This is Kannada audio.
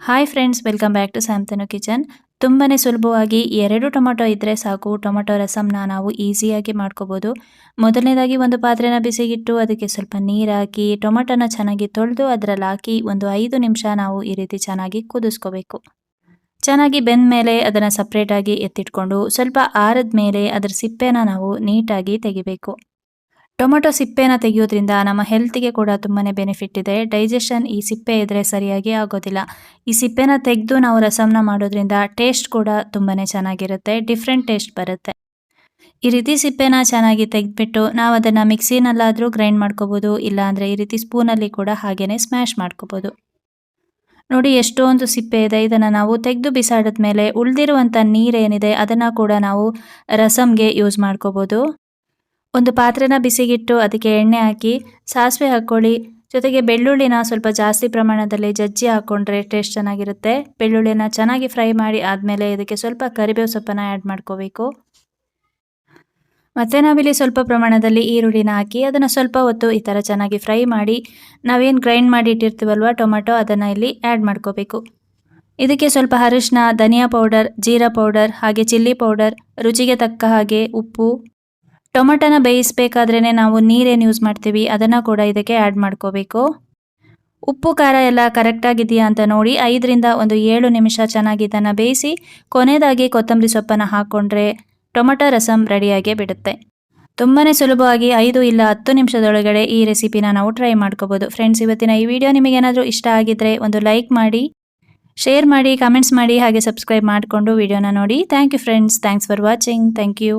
Hi friends welcome back to ಸ್ಯಾಮ್ತನು kitchen ತುಂಬಾ ಸುಲಭವಾಗಿ ಎರಡು ಟೊಮೆಟೊ ಇದ್ದರೆ ಸಾಕು, ಟೊಮೊಟೊ ರಸಮ್ನ ನಾವು ಈಸಿಯಾಗಿ ಮಾಡ್ಕೋಬೋದು. ಮೊದಲನೇದಾಗಿ ಒಂದು ಪಾತ್ರೆನ ಬಿಸಿಗಿಟ್ಟು, ಅದಕ್ಕೆ ಸ್ವಲ್ಪ ನೀರು ಹಾಕಿ ಟೊಮೆಟೊನ ಚೆನ್ನಾಗಿ ತೊಳೆದು ಅದರಲ್ಲಿ ಹಾಕಿ ಒಂದು ಐದು ನಿಮಿಷ ನಾವು ಈ ರೀತಿ ಚೆನ್ನಾಗಿ ಕುದಿಸ್ಕೋಬೇಕು. ಚೆನ್ನಾಗಿ ಬೆಂದ ಮೇಲೆ ಅದನ್ನು ಸಪ್ರೇಟಾಗಿ ಎತ್ತಿಟ್ಕೊಂಡು ಸ್ವಲ್ಪ ಆರದ ಮೇಲೆ ಅದರ ಸಿಪ್ಪೆನ ನಾವು ನೀಟಾಗಿ ತೆಗಿಬೇಕು. ಟೊಮೆಟೊ ಸಿಪ್ಪೆನ ತೆಗೆಯೋದ್ರಿಂದ ನಮ್ಮ ಹೆಲ್ತ್ಗೆ ಕೂಡ ತುಂಬಾ ಬೆನಿಫಿಟ್ ಇದೆ. ಡೈಜೆಷನ್ ಈ ಸಿಪ್ಪೆ ಇದ್ರೆ ಸರಿಯಾಗಿ ಆಗೋದಿಲ್ಲ. ಈ ಸಿಪ್ಪೆನ ತೆಗೆದು ನಾವು ರಸಮ್ನ ಮಾಡೋದ್ರಿಂದ ಟೇಸ್ಟ್ ಕೂಡ ತುಂಬಾ ಚೆನ್ನಾಗಿರುತ್ತೆ. ಡಿಫ್ರೆಂಟ್ ಟೇಸ್ಟ್ ಬರುತ್ತೆ. ಈ ರೀತಿ ಸಿಪ್ಪೆನ ಚೆನ್ನಾಗಿ ತೆಗೆದ್ಬಿಟ್ಟು ನಾವು ಅದನ್ನು ಮಿಕ್ಸಿನಲ್ಲಾದರೂ ಗ್ರೈಂಡ್ ಮಾಡ್ಕೋಬೋದು, ಇಲ್ಲಾಂದರೆ ಈ ರೀತಿ ಸ್ಪೂನಲ್ಲಿ ಕೂಡ ಹಾಗೇನೆ ಸ್ಮ್ಯಾಶ್ ಮಾಡ್ಕೋಬೋದು. ನೋಡಿ ಎಷ್ಟೊಂದು ಸಿಪ್ಪೆ ಇದೆ. ಇದನ್ನು ನಾವು ತೆಗೆದು ಬಿಸಾಡಿದ ಮೇಲೆ ಉಳಿದಿರುವಂಥ ನೀರೇನಿದೆ ಅದನ್ನು ಕೂಡ ನಾವು ರಸಮ್ಗೆ ಯೂಸ್ ಮಾಡ್ಕೋಬೋದು. ಒಂದು ಪಾತ್ರೆನ ಬಿಸಿಗಿಟ್ಟು ಅದಕ್ಕೆ ಎಣ್ಣೆ ಹಾಕಿ, ಸಾಸಿವೆ ಹಾಕ್ಕೊಳ್ಳಿ. ಜೊತೆಗೆ ಬೆಳ್ಳುಳ್ಳಿನ ಸ್ವಲ್ಪ ಜಾಸ್ತಿ ಪ್ರಮಾಣದಲ್ಲಿ ಜಜ್ಜಿ ಹಾಕ್ಕೊಂಡ್ರೆ ಟೇಸ್ಟ್ ಚೆನ್ನಾಗಿರುತ್ತೆ. ಬೆಳ್ಳುಳ್ಳಿನ ಚೆನ್ನಾಗಿ ಫ್ರೈ ಮಾಡಿ ಆದಮೇಲೆ ಇದಕ್ಕೆ ಸ್ವಲ್ಪ ಕರಿಬೇವು ಸೊಪ್ಪನ್ನು ಆ್ಯಡ್ ಮಾಡ್ಕೋಬೇಕು. ಮತ್ತು ನಾವಿಲ್ಲಿ ಸ್ವಲ್ಪ ಪ್ರಮಾಣದಲ್ಲಿ ಈರುಳ್ಳಿನ ಹಾಕಿ, ಅದನ್ನು ಸ್ವಲ್ಪ ಹೊತ್ತು ಈ ಥರ ಚೆನ್ನಾಗಿ ಫ್ರೈ ಮಾಡಿ, ನಾವೇನು ಗ್ರೈಂಡ್ ಮಾಡಿ ಇಟ್ಟಿರ್ತೀವಲ್ವ ಟೊಮೆಟೊ, ಅದನ್ನು ಇಲ್ಲಿ ಆ್ಯಡ್ ಮಾಡ್ಕೋಬೇಕು. ಇದಕ್ಕೆ ಸ್ವಲ್ಪ ಅರಿಶಿನ ಧನಿಯಾ ಪೌಡರ್, ಜೀರಾ ಪೌಡರ್, ಹಾಗೆ ಚಿಲ್ಲಿ ಪೌಡರ್, ರುಚಿಗೆ ತಕ್ಕ ಹಾಗೆ ಉಪ್ಪು ಟೊಮೆಟೊನ ಬೇಯಿಸಬೇಕಾದ್ರೇ ನಾವು ನೀರೇನು ಯೂಸ್ ಮಾಡ್ತೀವಿ, ಅದನ್ನು ಕೂಡ ಇದಕ್ಕೆ ಆ್ಯಡ್ ಮಾಡ್ಕೋಬೇಕು. ಉಪ್ಪು, ಖಾರ ಎಲ್ಲ ಕರೆಕ್ಟಾಗಿದೆಯಾ ಅಂತ ನೋಡಿ, ಐದರಿಂದ ಒಂದು ಏಳು ನಿಮಿಷ ಚೆನ್ನಾಗಿ ಇದನ್ನು ಬೇಯಿಸಿ, ಕೊನೆಯದಾಗಿ ಕೊತ್ತಂಬರಿ ಸೊಪ್ಪನ್ನು ಹಾಕ್ಕೊಂಡ್ರೆ ಟೊಮೆಟೊ ರಸಮ್ ರೆಡಿಯಾಗೇ ಬಿಡುತ್ತೆ. ತುಂಬಾ ಸುಲಭವಾಗಿ ಐದು ಇಲ್ಲ ಹತ್ತು ನಿಮಿಷದೊಳಗಡೆ ಈ ರೆಸಿಪಿನ ನಾವು ಟ್ರೈ ಮಾಡ್ಕೋಬೋದು. ಫ್ರೆಂಡ್ಸ್ ಇವತ್ತಿನ ಈ ವಿಡಿಯೋ ನಿಮಗೇನಾದರೂ ಇಷ್ಟ ಆಗಿದ್ದರೆ ಒಂದು ಲೈಕ್ ಮಾಡಿ ಶೇರ್ ಮಾಡಿ ಕಮೆಂಟ್ಸ್ ಮಾಡಿ, ಹಾಗೆ ಸಬ್ಸ್ಕ್ರೈಬ್ ಮಾಡಿಕೊಂಡು ವಿಡಿಯೋನ ನೋಡಿ. Thank you friends thanks for watching thank you